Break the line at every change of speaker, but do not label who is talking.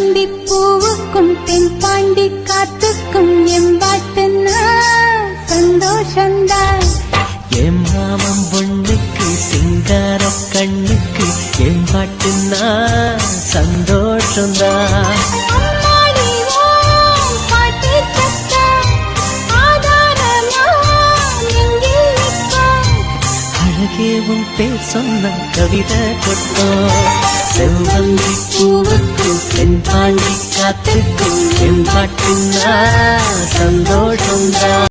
செம்பி
பூவுக்கும் தென்பாண்டி காத்துக்கும் எம்பாட்டுன்னா சந்தோஷந்தான் என்
மாமன் பொண்ணுக்கு சிங்கார கண்ணுக்கு எம்பாட்டுன்னா சந்தோஷந்தான்
அழகே உன் பேர் சொன்ன கவிதை கொட்டோம். செவ்வந்தி தென்பாண்டி காத்துக்கும் என் பாட்டுன்னா சந்தோஷம்தான்